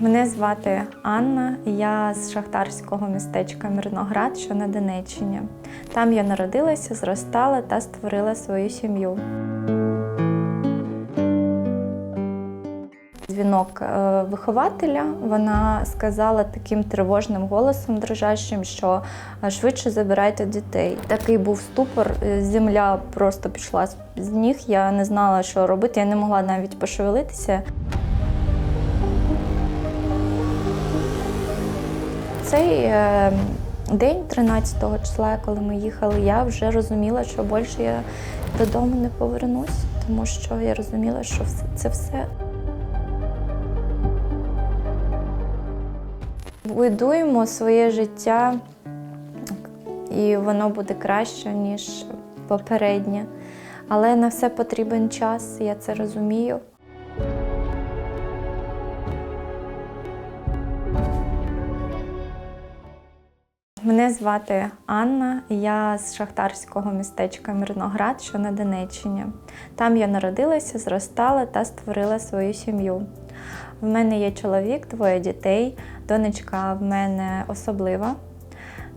Мене звати Анна, я з шахтарського містечка Мирноград, що на Донеччині. Там я народилася, зростала та створила свою сім'ю. Дзвінок е, вихователя вона сказала таким тривожним голосом дрожащим, що е, швидше забирайте дітей. Такий був ступор, е, земля просто пішла з- з ніг. Я не знала, що робити, я не могла навіть пошевелитися. Цей е, день, 13 числа, коли ми їхали, я вже розуміла, що більше я додому не повернусь, тому що я розуміла, що все- це все. Будуємо своє життя, і воно буде краще, ніж попереднє. Але на все потрібен час, я це розумію. Мене звати Анна, я з шахтарського містечка Мирноград, що на Донеччині. Там я народилася, зростала та створила свою сім'ю. В мене є чоловік, двоє дітей, донечка в мене особлива.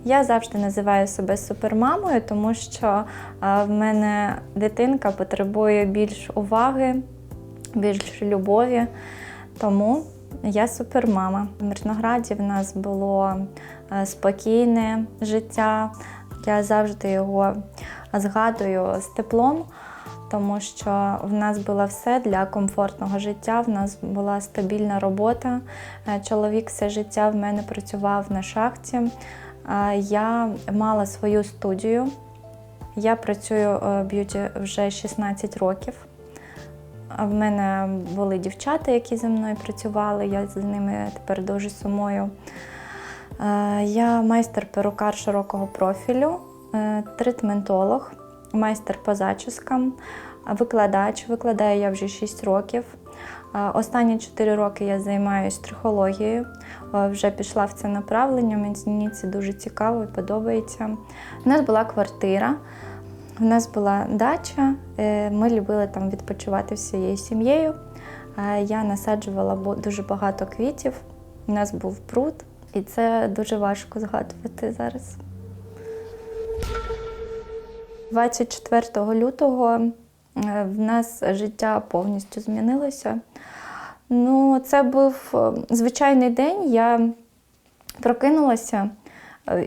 Я завжди називаю себе супермамою, тому що в мене дитинка потребує більш уваги, більш любові. Тому я супермама. В Мирнограді в нас було е, спокійне життя. Я завжди його згадую з теплом, тому що в нас було все для комфортного життя. В нас була стабільна робота. Е, Чоловік все життя в мене працював на шахті. Е, Я мала свою студію. Я працюю в б'юті вже 16 років. А В мене були дівчата, які зі мною працювали, я з ними тепер дуже сумую. Е, Я майстер-перукар широкого профілю, е, тритментолог, майстер по зачіскам, викладач. Викладаю я вже 6 років. Е, Останні 4 роки я займаюся трихологією. Вже пішла в це направлення, мені це дуже цікаво і подобається. У нас була квартира. У нас була дача, е, ми любили там відпочивати всією сім'єю. Е, Я насаджувала дуже багато квітів. У нас був пруд, і це дуже важко згадувати зараз. 24 лютого е, в нас життя повністю змінилося. Ну, це був звичайний день. Я прокинулася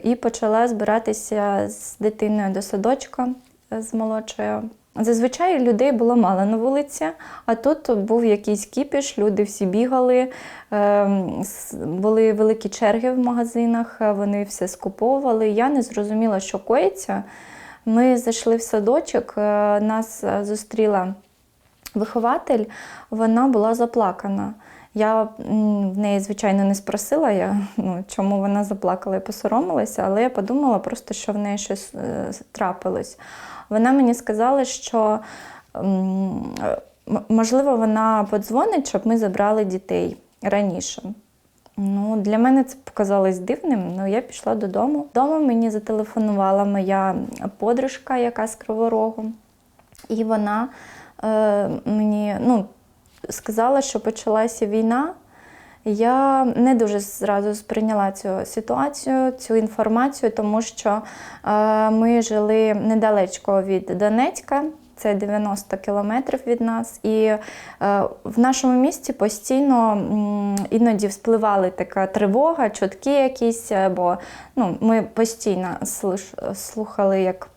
і почала збиратися з дитиною до садочка з молодшою. Зазвичай людей було мало на вулиці, а тут був якийсь кіпіш, люди всі бігали, ем, були великі черги в магазинах, е, вони все скуповували. Я не зрозуміла, що коїться. Ми зайшли в садочок, е, нас е, зустріла вихователь, вона була заплакана. Я в неї, звичайно, не спросила, я, ну, чому вона заплакала і посоромилася, але я подумала просто, що в неї щось трапилось. Вона мені сказала, що можливо вона подзвонить, щоб ми забрали дітей раніше. Ну, для мене це показалось дивним, але я пішла додому. Дома мені зателефонувала моя подружка, яка з Криворогу, і вона е, мені ну, сказала, що почалася війна. Я не дуже зразу сприйняла цю ситуацію, цю інформацію, тому що е, ми жили недалечко від Донецька, це 90 кілометрів від нас. І е, в нашому місті постійно м, іноді вспливали така тривога, чутки якісь, бо ну, ми постійно слухали, як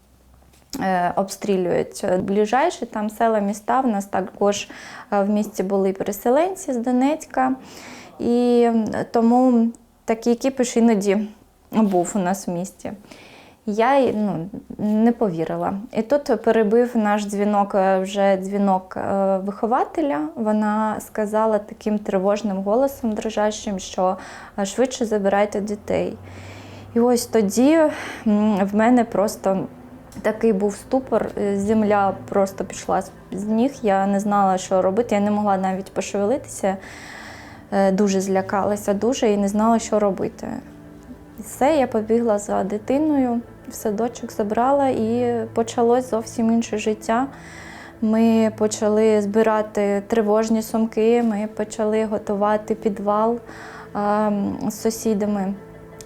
е, обстрілюють ближайші там села, міста. В нас також е, в місті були переселенці з Донецька. І тому такий кіпіш іноді був у нас в місті. Я ну, не повірила. І тут перебив наш дзвінок, е, вже дзвінок е, вихователя. Вона сказала таким тривожним голосом дрожащим, що швидше забирайте дітей. І ось тоді в мене просто такий був ступор, е, земля просто пішла з ніг. Я не знала, що робити, я не могла навіть пошевелитися. Е, Дуже злякалася, дуже і не знала, що робити. І все, я побігла за дитиною, в садочок забрала і почалось зовсім інше життя. Ми почали збирати тривожні сумки, ми почали готувати підвал е, з сусідами.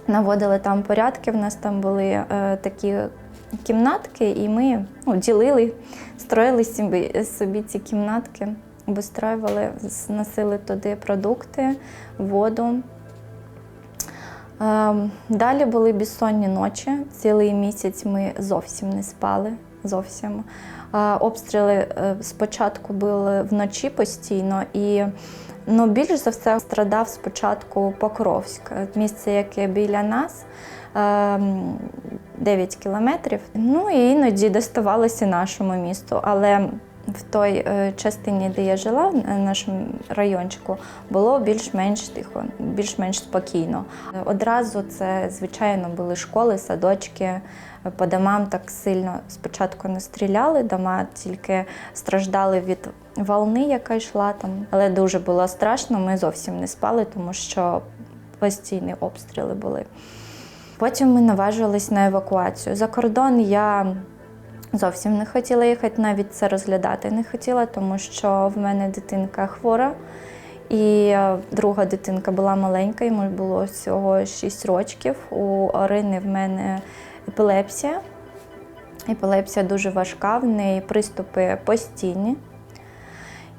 Наводили там порядки. В нас там були е, такі кімнатки, і ми ну, ділили, строїли собі, собі ці кімнатки, обустроювали, носили туди продукти, воду. Ем, Далі були безсонні ночі. Цілий місяць ми зовсім не спали. Зовсім. Обстріли е, спочатку були вночі постійно, і ну, більш за все страдав спочатку Покровськ, місце, яке біля нас. ем, 9 кілометрів. Ну і іноді доставалося нашому місту. Але в той е, частині, де я жила, в нашому райончику, було більш-менш тихо, більш-менш спокійно. Одразу це, звичайно, були школи, садочки. По домам так сильно спочатку не стріляли, дома тільки страждали від волни, яка йшла там. Але дуже було страшно, ми зовсім не спали, тому що постійні обстріли були. Потім ми наважились на евакуацію. За кордон я зовсім не хотіла їхати, навіть це розглядати не хотіла, тому що в мене дитинка хвора. І е, друга дитинка була маленька, йому було всього 6 років. У Орини в мене епілепсія. Епілепсія дуже важка, в неї приступи постійні.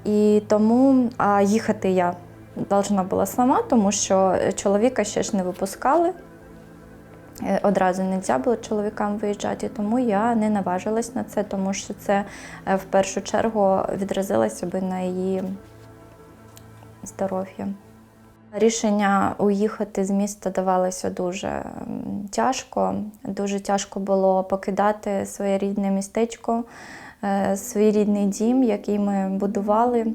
І тому а їхати я должна була сама, тому що чоловіка ще ж не випускали. Е, Одразу не можна було чоловікам виїжджати, тому я не наважилась на це, тому що це е, в першу чергу відразилося би на її здоров'я. Рішення уїхати з міста давалося дуже тяжко. Дуже тяжко було покидати своє рідне містечко, е, свій рідний дім, який ми будували,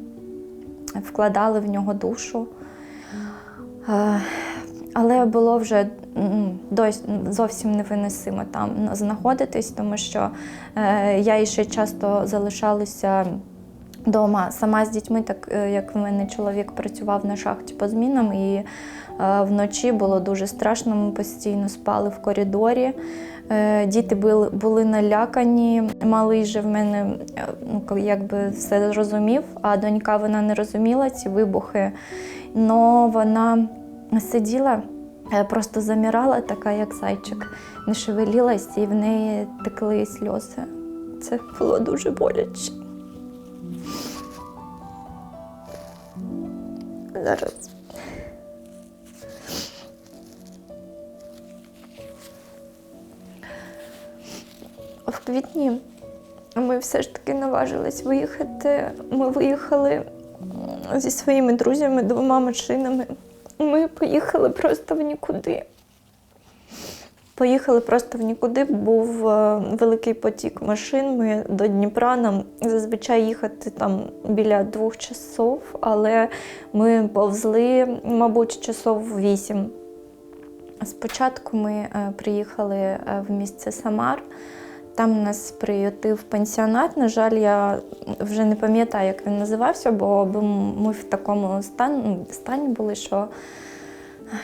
вкладали в нього душу. Але було вже зовсім невиносимо там знаходитись, тому що е, я ще часто залишалася вдома сама з дітьми, так е, як в мене чоловік працював на шахті по змінам, і е, вночі було дуже страшно. Ми постійно спали в коридорі. Е, Діти були, були налякані. Малий же в мене е, ну, якби все зрозумів, а донька вона не розуміла ці вибухи. Но вона сиділа, е, просто замирала, така як зайчик, не шевелілась, і в неї текли сльози. Це було дуже боляче. Зараз. В квітні ми все ж таки наважились виїхати. Ми виїхали зі своїми друзями двома машинами. Ми поїхали просто в нікуди. Поїхали просто в нікуди. Був е, великий потік машин. Ми до Дніпра нам зазвичай їхати там біля двох часов, але ми повзли, мабуть, часов вісім. Спочатку ми е, приїхали е, в місце Самар. Там нас приютив пансіонат. На жаль, я вже не пам'ятаю, як він називався, бо ми в такому стані, стані були, що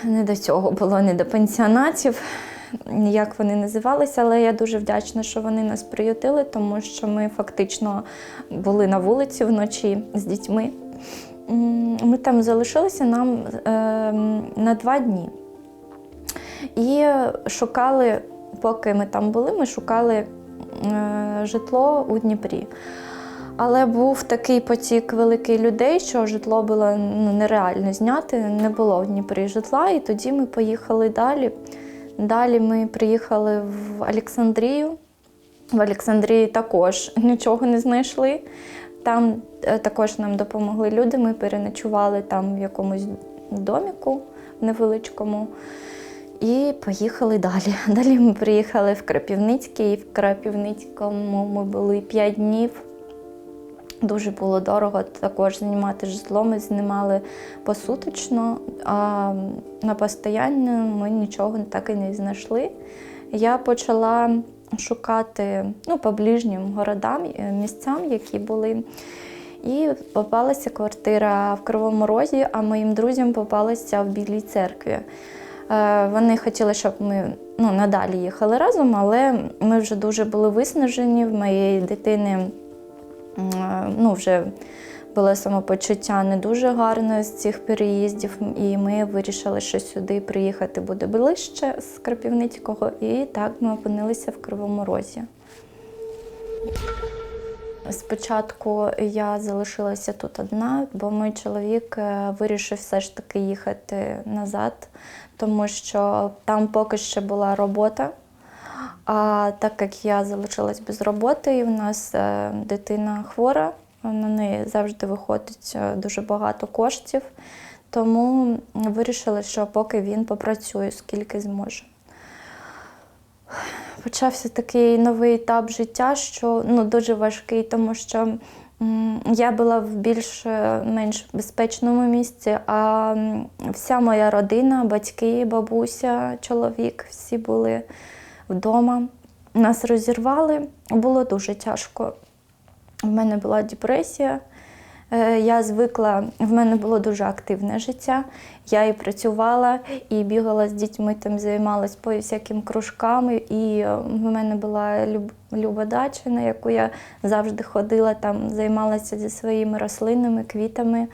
не до цього було, не до пансіонатів, як вони називалися, але я дуже вдячна, що вони нас приютили, тому що ми фактично були на вулиці вночі з дітьми. Ми там залишилися нам е, на два дні. І шукали, поки ми там були, ми шукали житло у Дніпрі. Але був такий потік великий людей, що житло було ну, нереально зняти, не було в Дніпрі житла, і тоді ми поїхали далі. Далі ми приїхали в Олександрію. В Олександрії також нічого не знайшли. Там е, також нам допомогли люди. Ми переночували там в якомусь доміку невеличкому. І поїхали далі. Далі ми приїхали в Крапівницький. І в Крапівницькому ми були 5 днів. Дуже було дорого також знімати житло. Ми знімали посуточно, а на постоянно ми нічого так і не знайшли. Я почала шукати ну, по ближнім городам, е, місцям, які були. І попалася квартира в Кривому Розі, а моїм друзям попалася в Білій церкві. Е, Вони хотіли, щоб ми ну, надалі їхали разом, але ми вже дуже були виснажені в моєї дитини е, ну, вже було самопочуття не дуже гарне з цих переїздів, і ми вирішили, що сюди приїхати буде ближче з Крапівницького, і так ми опинилися в Кривому Розі. Спочатку я залишилася тут одна, бо мій чоловік е, вирішив все ж таки їхати назад, тому що там поки що була робота. А так як я залишилась без роботи, і в нас е, дитина хвора, на неї завжди виходить е, дуже багато коштів, тому вирішили, що поки він попрацює, скільки зможе. Почався такий новий етап життя, що ну, дуже важкий, тому що я була в більш-менш безпечному місці, а вся моя родина, батьки, бабуся, чоловік, всі були вдома. Нас розірвали, було дуже тяжко. В мене була депресія. Е, Я звикла, в мене було дуже активне життя. Я і працювала, і бігала з дітьми, там займалась по всяким кружкам. І е, в мене була люб- люба дача, на яку я завжди ходила, там займалася зі своїми рослинами, квітами.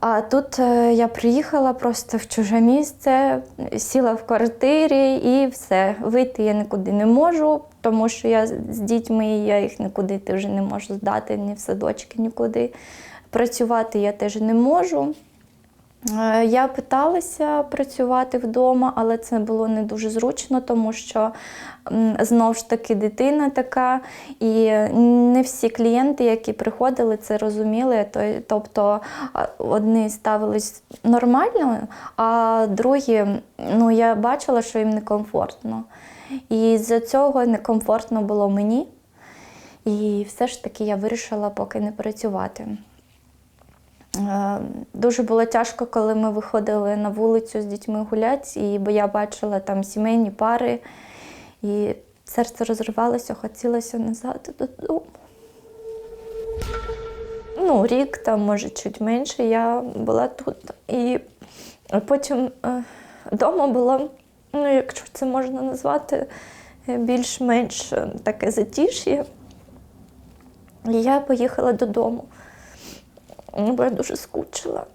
А тут е, я приїхала просто в чуже місце, сіла в квартирі і все. Вийти я нікуди не можу, тому що я з дітьми, я їх нікуди вже не можу здати, ні в садочки, нікуди. Працювати я теж не можу. Е, Я питалася працювати вдома, але це було не дуже зручно, тому що м, знов ж таки дитина така, і не всі клієнти, які приходили, це розуміли. Тобто одні ставились нормально, а другі, ну я бачила, що їм некомфортно. І з-за цього некомфортно було мені. І все ж таки я вирішила поки не працювати. Е, Дуже було тяжко, коли ми виходили на вулицю з дітьми гуляти, і, бо я бачила там сімейні пари, і серце розривалося, хотілося назад додому. Ну, рік, там, може, чуть менше, я була тут. І потім е, вдома було, ну, якщо це можна назвати, е, більш-менш е, таке затиш'я. І я поїхала додому. Бо я дуже скучила.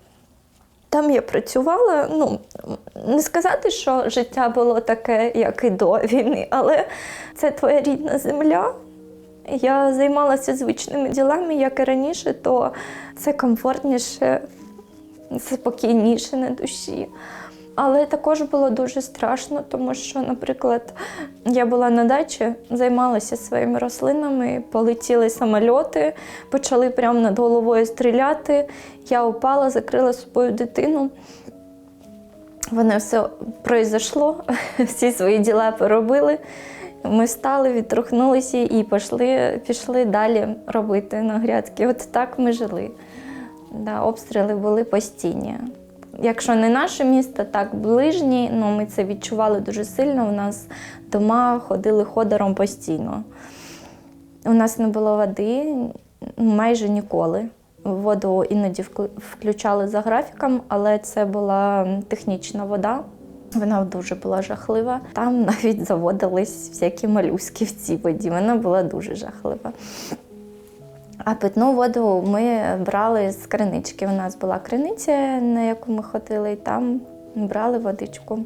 Там я працювала, ну, не сказати, що життя було таке, як і до війни, але це твоя рідна земля. Я займалася звичними ділами, як і раніше, то це комфортніше, спокійніше на душі. Але також було дуже страшно, тому що, наприклад, я була на дачі, займалася своїми рослинами, полетіли самольоти, почали прямо над головою стріляти. Я упала, закрила собою дитину. Воно все пройшло, всі свої діла поробили. Ми встали, відтрухнулися і пішли, пішли далі робити на грядки. От так ми жили. Да, обстріли були постійні. Якщо не наше місто, так ближні, ну ми це відчували дуже сильно. У нас дома ходили ходором постійно. У нас не було води майже ніколи. Воду іноді включали за графіком, але це була технічна вода. Вона дуже була жахлива. Там навіть заводились всякі малюски в цій воді. Вона була дуже жахлива. А питну воду ми брали з кринички. У нас була криниця, на яку ми ходили, і там брали водичку.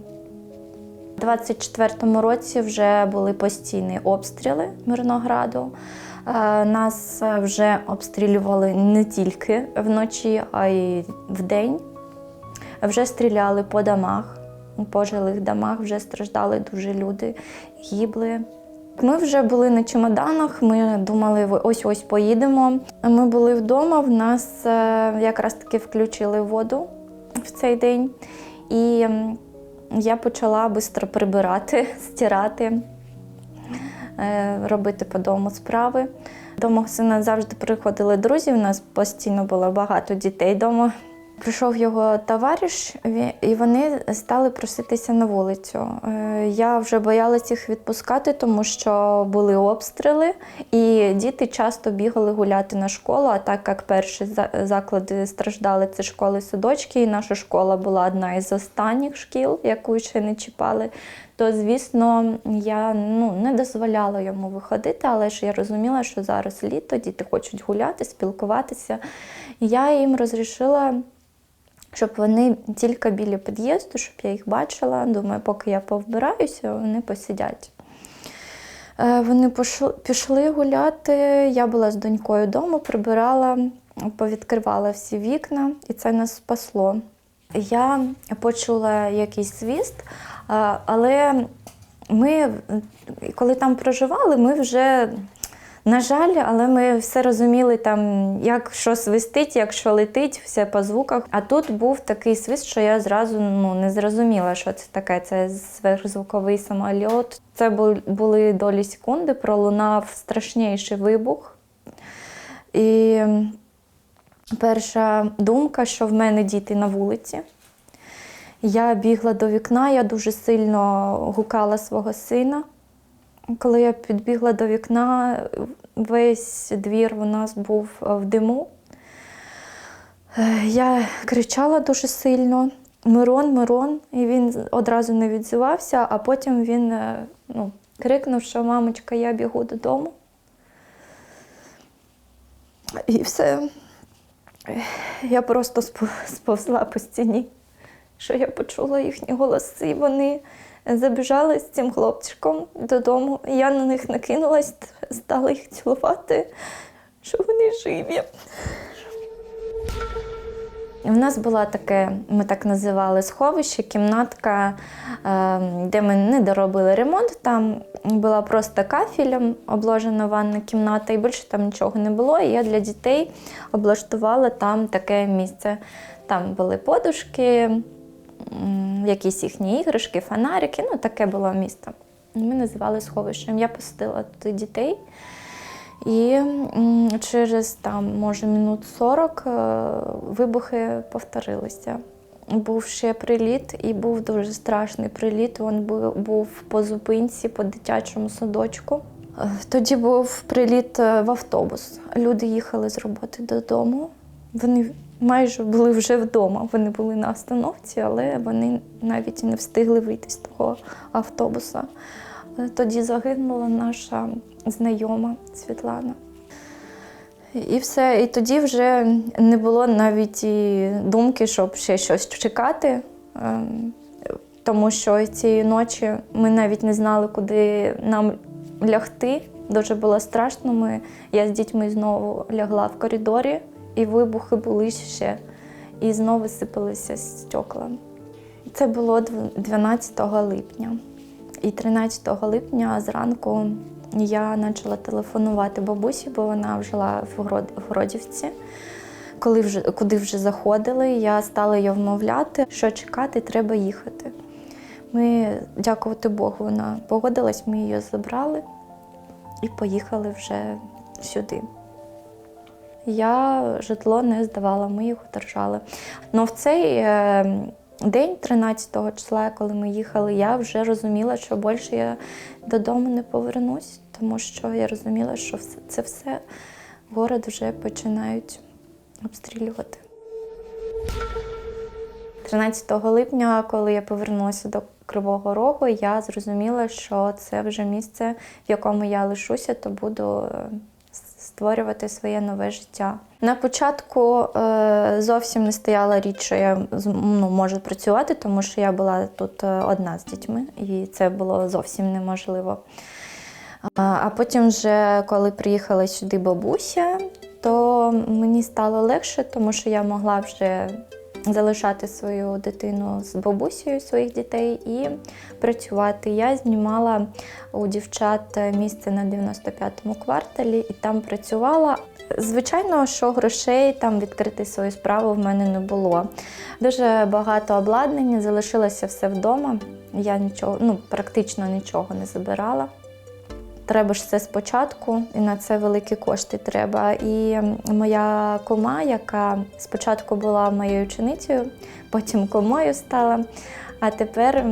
У 24-му році вже були постійні обстріли Мирнограду. Е, Нас вже обстрілювали не тільки вночі, а й вдень. Вже стріляли по домах, по жилих домах вже страждали дуже люди, гибли. Ми вже були на чемоданах, ми думали, ось ось поїдемо. Ми були вдома, в нас е, якраз таки включили воду в цей день. І я почала швидко прибирати, стирати, е, робити по дому справи. До мого сина завжди приходили друзі, у нас постійно було багато дітей вдома. Прийшов його товариш, і вони стали проситися на вулицю. Е, Я вже боялась їх відпускати, тому що були обстріли, і діти часто бігали гуляти на школу. А так як перші за- заклади страждали, це школи садочки, і наша школа була одна із останніх шкіл, яку ще не чіпали, то звісно я ну, не дозволяла йому виходити, але ж я розуміла, що зараз літо, діти хочуть гуляти, спілкуватися. Я їм розрішила, щоб вони тільки біля під'їзду, щоб я їх бачила. Думаю, поки я повбираюся, вони посидять. Е, Вони пішли гуляти. Я була з донькою вдома, прибирала, повідкривала всі вікна, і це нас спасло. Я почула якийсь свіст, але ми, коли там проживали, ми вже, на жаль, але ми все розуміли, там, як що свистить, як що летить, все по звуках. А тут був такий свист, що я зразу ну, не зрозуміла, що це таке. Це сверхзвуковий самольот. Це були долі секунди, пролунав страшніший вибух. І перша думка, що в мене діти на вулиці. Я бігла до вікна, я дуже сильно гукала свого сина. Коли я підбігла до вікна, весь двір у нас був в диму. Е, Я кричала дуже сильно: Мирон, Мирон, і він одразу не відзивався, а потім він е, ну, крикнув, що мамочка, я бігу додому. І все. Я просто сповзла по стіні, що я почула їхні голоси. Вони забіжали з цим хлопчиком додому. Я на них накинулась, стала їх цілувати, що вони живі. У нас була таке, ми так називали сховище, кімнатка, е, де ми не доробили ремонт. Там була просто кафелем обложена ванна кімната, і більше там нічого не було. І я для дітей облаштувала там таке місце. Там були подушки, якісь їхні іграшки, фонарики. Ну, таке було місто. Ми називали сховищем. Я посадила туди дітей. І через там, може, минут 40 е, вибухи повторилися. Був ще приліт, і був дуже страшний приліт. Він був по зупинці, по дитячому садочку. Е, Тоді був приліт е, в автобус. Люди їхали з роботи додому. Вони майже були вже вдома. Вони були на остановці, але вони навіть не встигли вийти з того автобуса. Е, Тоді загинула наша знайома Світлана. І все. І тоді вже не було навіть і думки, щоб ще щось чекати. Ем, Тому що цієї ночі ми навіть не знали, куди нам лягти. Дуже було страшно. Ми, я з дітьми знову лягла в коридорі, і вибухи були ще. І знову сипалися стекла. Це було 12 липня. І 13 липня зранку я почала телефонувати бабусі, бо вона жила в Гродівці. Коли вже, куди вже заходили, я стала її вмовляти, що чекати, треба їхати. Ми, дякувати Богу, вона погодилась, ми її забрали і поїхали вже сюди. Я житло не здавала, ми його держали. Ну в цей е, день, 13 числа, коли ми їхали, я вже розуміла, що більше я додому не повернусь, тому що я розуміла, що все- це все город вже починають обстрілювати. 13 липня, коли я повернулася до Кривого Рогу, я зрозуміла, що це вже місце, в якому я лишуся, то буду е, створювати своє нове життя. На початку е, зовсім не стояла річ, що я ну, можу працювати, тому що я була тут е, одна з дітьми, і це було зовсім неможливо. А потім, вже, коли приїхала сюди бабуся, то мені стало легше, тому що я могла вже залишати свою дитину з бабусею своїх дітей і працювати. Я знімала у дівчат місце на 95-му кварталі і там працювала. Звичайно, що грошей там відкрити свою справу в мене не було. Дуже багато обладнання, залишилося все вдома. Я нічого, ну практично нічого не забирала. Треба ж все спочатку, і на це великі кошти треба. І моя кома, яка спочатку була моєю ученицею, потім комою стала. А тепер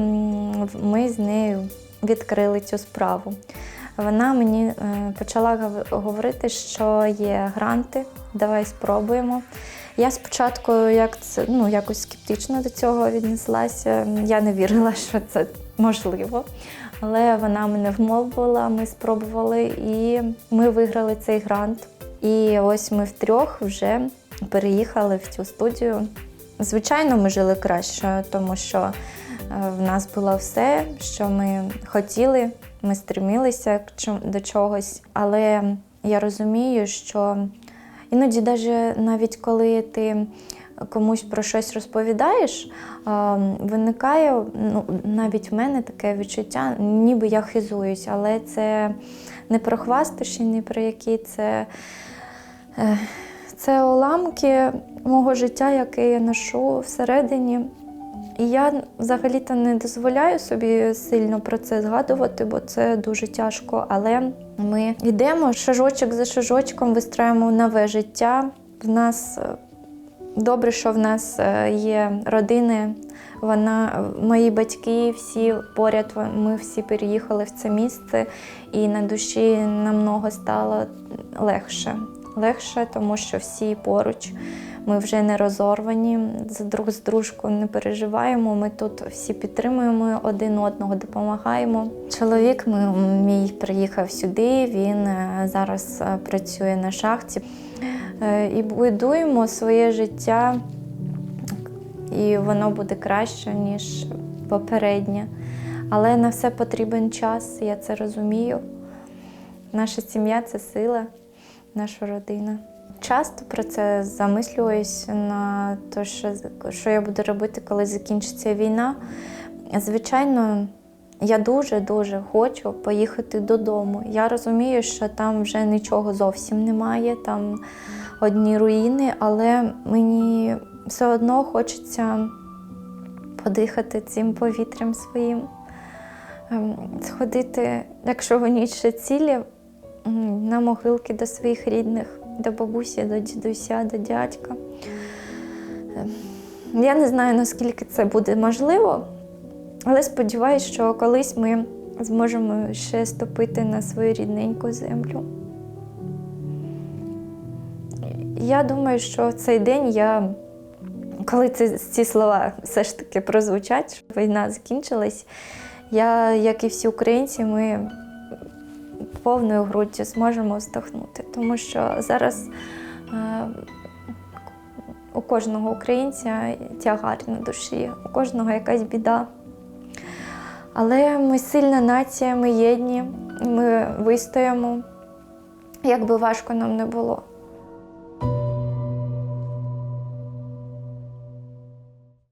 ми з нею відкрили цю справу. Вона мені е, почала говорити, що є гранти, давай спробуємо. Я спочатку як це, ну, якось скептично до цього віднеслася. Я не вірила, що це можливо. Але вона мене вмовила, ми спробували і ми виграли цей грант. І ось ми втрьох вже переїхали в цю студію. Звичайно, ми жили краще, тому що е, в нас було все, що ми хотіли. Ми стремилися до чогось. Але я розумію, що іноді, навіть коли ти комусь про щось розповідаєш, виникає ну, навіть в мене таке відчуття, ніби я хизуюсь, але це не про хвастощі, ні про які це. е, Це уламки мого життя, яке я ношу всередині. І я взагалі-то не дозволяю собі сильно про це згадувати, бо це дуже тяжко. Але ми йдемо шажочок за шажочком, вистроїмо нове життя. В нас е, добре, що в нас е, є родини. Вона, мої батьки, всі поряд, ми всі переїхали в це місце, і на душі намного стало легше. Легше, тому що всі поруч. Ми вже не розорвані, з друг з дружкою не переживаємо. Ми тут всі підтримуємо один одного, допомагаємо. Чоловік мій приїхав сюди. Він е, зараз е, працює на шахті Е, і будуємо своє життя, і воно буде краще, ніж попереднє. Але на все потрібен час, я це розумію. Наша сім'я це сила, наша родина. Часто про це замислююсь на те, що, що я буду робити, коли закінчиться війна. Звичайно, я дуже-дуже хочу поїхати додому. Я розумію, що там вже нічого зовсім немає, там одні руїни, але мені все одно хочеться подихати цим повітрям своїм, ем, сходити, якщо вони ще цілі, на могилки до своїх рідних, до бабусі, до дідуся, до дядька. Ем, Я не знаю, наскільки це буде можливо, але сподіваюся, що колись ми зможемо ще ступити на свою рідненьку землю. Я думаю, що цей день я, коли ці, ці слова все ж таки прозвучать, що війна закінчилась, я, як і всі українці, ми повною груддю зможемо вздохнути. Тому що зараз е, у кожного українця тягар на душі, у кожного якась біда. Але ми сильна нація, ми єдні, ми вистоїмо, як би важко нам не було.